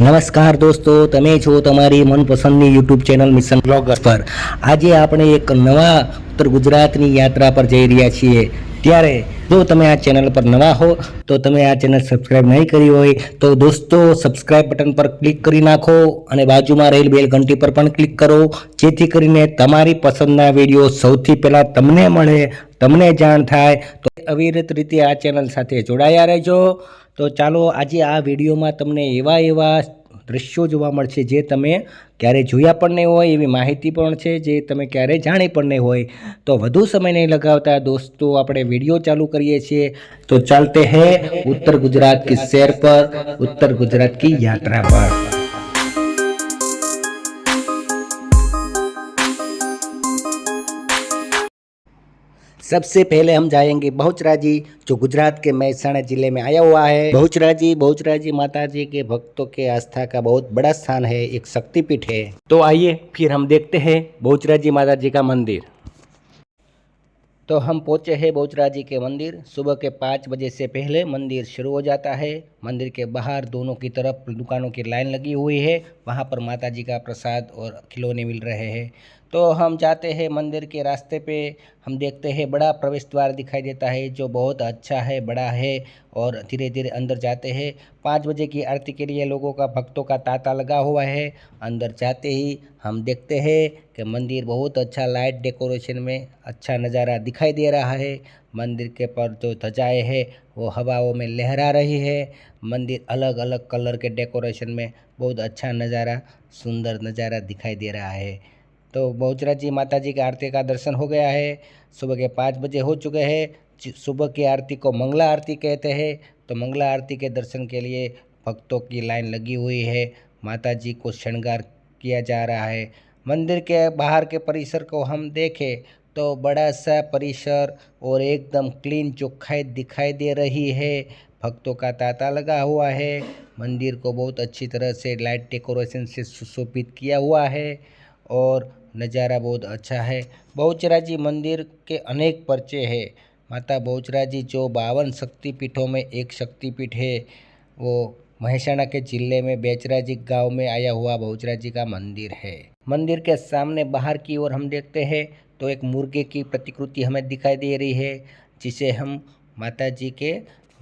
નમસ્કાર દોસ્તો, તમે છો તમારી મનપસંદની યુટ્યુબ ચેનલ મિશન બ્લોગર્સ પર. આજે આપણે એક નવા ઉત્તર ગુજરાતની યાત્રા પર જઈ રહ્યા છીએ. ત્યારે, જો તમે આ ચેનલ પર નવા હો, તો તમે આ ચેનલ સબસ્ક્રાઇબ નહીં કરી હોય, તો દોસ્તો સબસ્ક્રાઇબ બટન પર ક્લિક કરી નાખો અને બાજુમાં રહેલ બેલ ઘંટી પર પણ ક્લિક કરો. જેથી કરીને તમારી પસંદના વીડિયો સૌથી પહેલાં તમને મળે, તમને જાણ થાય, તો અવિરત રીતે આ ચેનલ સાથે જોડાયા રહેજો. તો ચાલો આજે આ વિડીયોમાં તમને એવા એવા દ્રશ્યો જોવા મળશે જે તમે ક્યારે જોયા પણ નહીં હોય, એવી માહિતી પણ છે જે તમે ક્યારે જાણી પણ નહીં હોય. તો વધુ સમય નહીં લગાવતા દોસ્તો, આપણે વીડિયો ચાલુ કરીએ છીએ. તો ચાલતે હૈ ઉત્તર ગુજરાત કી સૈર પર, ઉત્તર ગુજરાત કી યાત્રા પર. सबसे पहले हम जाएँगे बहुचराजी, जो गुजरात के महसाणा ज़िले में आया हुआ है। बहुचराजी बहुचराजी माता जी के भक्तों के आस्था का बहुत बड़ा स्थान है, एक शक्तिपीठ है। तो आइए, फिर हम देखते हैं बहुचराजी माता जी का मंदिर। तो हम पहुँचे हैं बहुचराजी के मंदिर। सुबह के पाँच बजे से पहले मंदिर शुरू हो जाता है। मंदिर के बाहर दोनों की तरफ़ दुकानों की लाइन लगी हुई है। वहाँ पर माता जी का प्रसाद और खिलौने मिल रहे हैं। तो हम जाते हैं मंदिर के रास्ते पे। हम देखते हैं बड़ा प्रवेश द्वार दिखाई देता है, जो बहुत अच्छा है, बड़ा है और धीरे धीरे अंदर जाते हैं। पाँच बजे की आरती के लिए लोगों का, भक्तों का तांता लगा हुआ है। अंदर जाते ही हम देखते हैं कि मंदिर बहुत अच्छा लाइट डेकोरेशन में अच्छा नज़ारा दिखाई दे रहा है। मंदिर के पर जो ध्वजाएँ है, वो हवाओं में लहरा रही है। मंदिर अलग अलग कलर के डेकोरेशन में बहुत अच्छा नज़ारा, सुंदर नज़ारा दिखाई दे रहा है। तो बहुचरा जी माता जी की आरती का दर्शन हो गया है। सुबह के पाँच बजे हो चुके हैं। सुबह की आरती को मंगला आरती कहते हैं। तो मंगला आरती के दर्शन के लिए भक्तों की लाइन लगी हुई है। माता जी को श्रृंगार किया जा रहा है। मंदिर के बाहर के परिसर को हम देखें तो बड़ा सा परिसर और एकदम क्लीन चौखाई दिखाई दे रही है। भक्तों का तांता लगा हुआ है। मंदिर को बहुत अच्छी तरह से लाइट डेकोरेशन से सुशोभित किया हुआ है और नज़ारा बहुत अच्छा है। बहुचरा जी मंदिर के अनेक पर्चे हैं। माता बहुचरा जी जो बावन शक्तिपीठों में एक शक्तिपीठ है, वो महेसाणा के ज़िले में बेचरा जी गाँव में आया हुआ बहुचरा जी का मंदिर है। मंदिर के सामने बाहर की ओर हम देखते हैं तो एक मुर्गे की प्रतिकृति हमें दिखाई दे रही है, जिसे हम माता जी के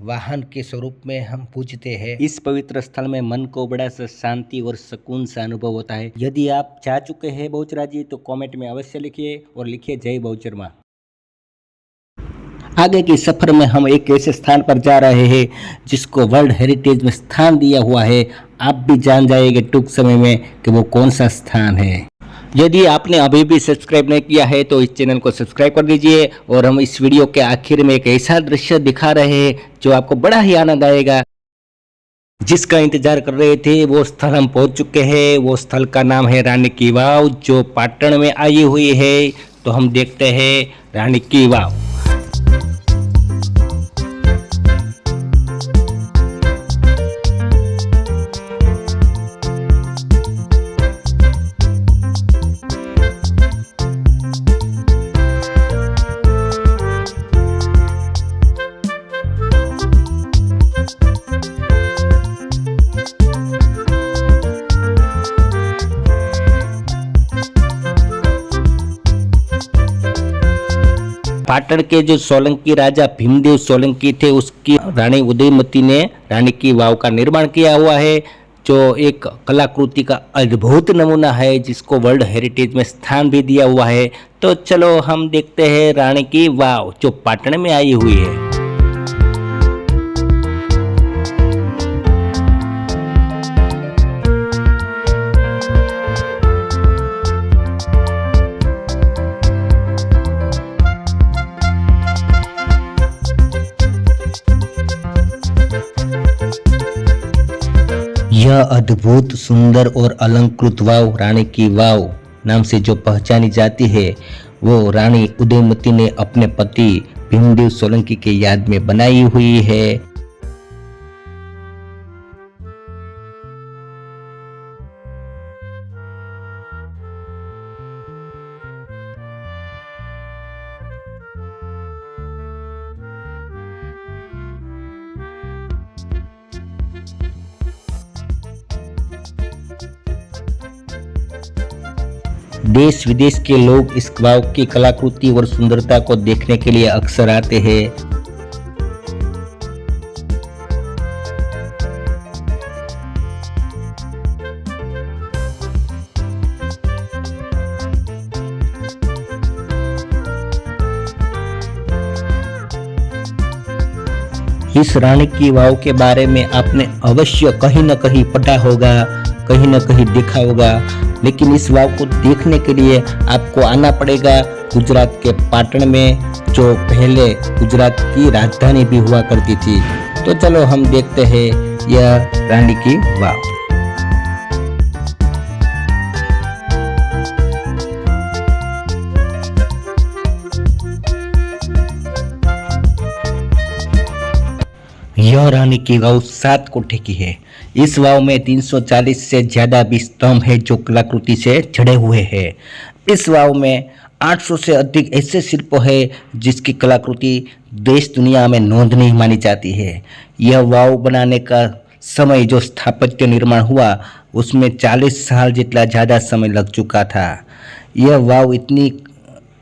वाहन के स्वरूप में हम पूजते हैं। इस पवित्र स्थल में मन को बड़ा सा शांति और सुकून सा अनुभव होता है। यदि आप जा चुके हैं बहुचरा जी तो कमेंट में अवश्य लिखिए और लिखिए जय बहुचर माँ आगे की सफ़र में हम एक ऐसे स्थान पर जा रहे हैं, जिसको वर्ल्ड हेरिटेज में स्थान दिया हुआ है। आप भी जान जाएँगे टूक समय में कि वो कौन सा स्थान है। यदि आपने अभी भी सब्सक्राइब नहीं किया है तो इस चैनल को सब्सक्राइब कर दीजिए और हम इस वीडियो के आखिर में एक ऐसा दृश्य दिखा रहे हैं जो आपको बड़ा ही आनंद आएगा। जिसका इंतज़ार कर रहे थे, वो स्थल हम पहुँच चुके हैं। वो स्थल का नाम है रानी की वाव, जो पाटन में आई हुई है। तो हम देखते हैं रानी की वाव। पाटण के जो सोलंकी राजा भीमदेव सोलंकी थे, उसकी रानी उदयमती ने रानी की वाव का निर्माण किया हुआ है, जो एक कलाकृति का अद्भुत नमूना है, जिसको वर्ल्ड हेरिटेज में स्थान भी दिया हुआ है। तो चलो हम देखते हैं रानी की वाव, जो पाटण में आई हुई है। यह अद्भुत, सुंदर और अलंकृत वाव रानी की वाव नाम से जो पहचानी जाती है, वो रानी उदयमती ने अपने पति भीमदेव सोलंकी के याद में बनाई हुई है। देश विदेश के लोग इस वाव की कलाकृति और सुंदरता को देखने के लिए अक्सर आते हैं। इस रानी की वाव के बारे में आपने अवश्य कहीं न कहीं पढ़ा होगा, कहीं न कहीं देखा होगा। लेकिन इस वाव को देखने के लिए आपको आना पड़ेगा गुजरात के पाटन में, जो पहले गुजरात की राजधानी भी हुआ करती थी। तो चलो हम देखते हैं यह रानी की वाव। यह रानी की वाव सात कोठे की है। इस वाव में 340 से ज़्यादा भी स्तंभ है जो कलाकृति से जड़े हुए हैं। इस वाव में 800 से अधिक ऐसे शिल्प है जिसकी कलाकृति देश दुनिया में नोंदनी मानी जाती है। यह वाव बनाने का समय जो स्थापत्य निर्माण हुआ, उसमें 40 साल जितना ज़्यादा समय लग चुका था। यह वाव इतनी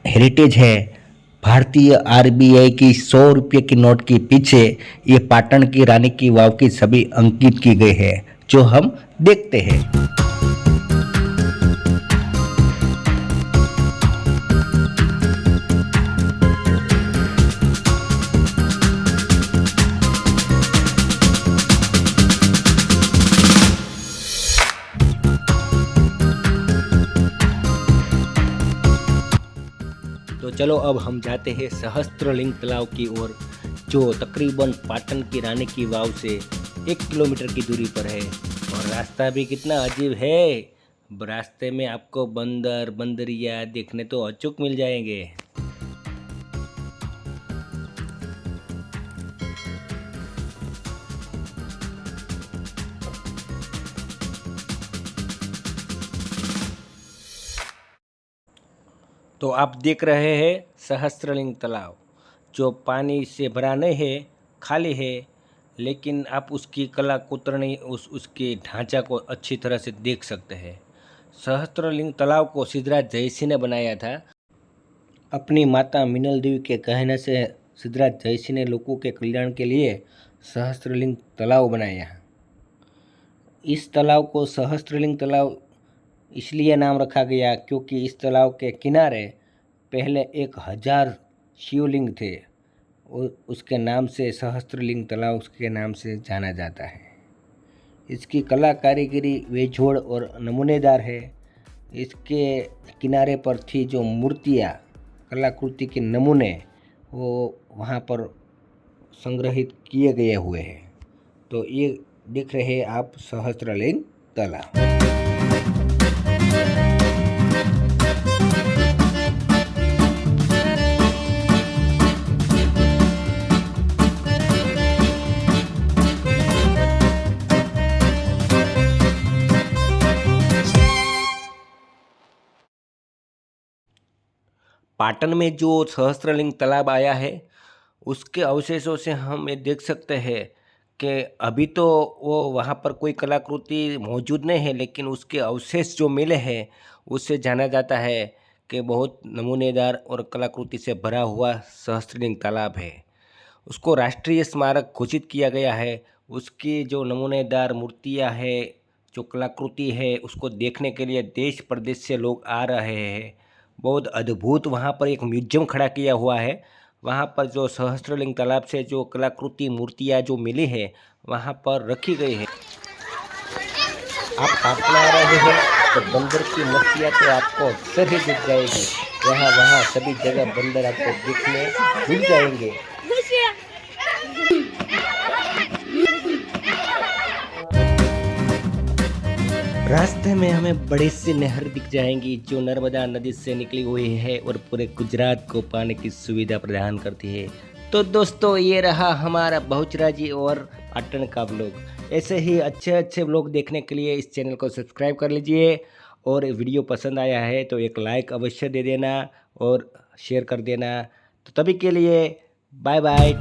हेरिटेज है भारतीय आरबीआई की सौ रुपये की नोट के पीछे ये पाटन की रानी की वाव की सभी अंकित की गई है, जो हम देखते हैं। चलो अब हम जाते हैं सहस्त्रलिंग तालाब की ओर, जो तकरीबन पाटन की रानी की वाव से एक किलोमीटर की दूरी पर है। और रास्ता भी कितना अजीब है। रास्ते में आपको बंदर, बंदरिया देखने तो अचूक मिल जाएँगे। तो आप देख रहे हैं सहस्त्रलिंग तालाब जो पानी से भरा नहीं है, खाली है, लेकिन आप उसकी कला कुतरणी उस, उसके ढांचा को अच्छी तरह से देख सकते हैं। सहस्त्रलिंग तालाब को सिद्धराज जयसिंह ने बनाया था। अपनी माता मिनल देवी के कहने से सिद्धराज जयसिंह ने लोगों के कल्याण के लिए सहस्त्रलिंग तालाब बनाया। इस तालाब को सहस्त्रलिंग तालाब इसलिए नाम रखा गया क्योंकि इस तालाब के किनारे पहले एक हज़ार शिवलिंग थे। उसके नाम से सहस्त्रलिंग तालाब उसके नाम से जाना जाता है। इसकी कला कारीगरी बेजोड़ और नमूनेदार है। इसके किनारे पर थी जो मूर्तियाँ, कलाकृति के नमूने, वो वहाँ पर संग्रहित किए गए हुए हैं। तो ये देख रहे आप सहस्त्रलिंग तालाब। पाटन में जो सहस्त्रलिंग तालाब आया है, उसके अवशेषों से हम ये देख सकते हैं कि अभी तो वो वहाँ पर कोई कलाकृति मौजूद नहीं है, लेकिन उसके अवशेष जो मिले हैं, उससे जाना जाता है कि बहुत नमूनेदार और कलाकृति से भरा हुआ सहस्त्रलिंग तालाब है। उसको राष्ट्रीय स्मारक घोषित किया गया है। उसकी जो नमूनेदार मूर्तियाँ है, जो कलाकृति है, उसको देखने के लिए देश प्रदेश से लोग आ रहे हैं। बहुत अद्भुत वहाँ पर एक म्यूज़ियम खड़ा किया हुआ है। वहाँ पर जो सहस्त्रलिंग तालाब से जो कलाकृति मूर्तियाँ जो मिली है, वहाँ पर रखी गई है। आप अपना रहे हैं तो बंदर की मूर्तियाँ तो आपको सभी दिख जाएगी। वहाँ वहाँ सभी जगह बंदर आपको दिखने मिल जाएँगे। रास्ते में हमें बड़ी सी नहर दिख जाएँगी, जो नर्मदा नदी से निकली हुई है और पूरे गुजरात को पानी की सुविधा प्रदान करती है। तो दोस्तों, ये रहा हमारा बहुचराजी और पाटन का ब्लॉग ऐसे ही अच्छे अच्छे ब्लॉग देखने के लिए इस चैनल को सब्सक्राइब कर लीजिए और वीडियो पसंद आया है तो एक लाइक अवश्य दे देना और शेयर कर देना। तो तभी के लिए बाय बाय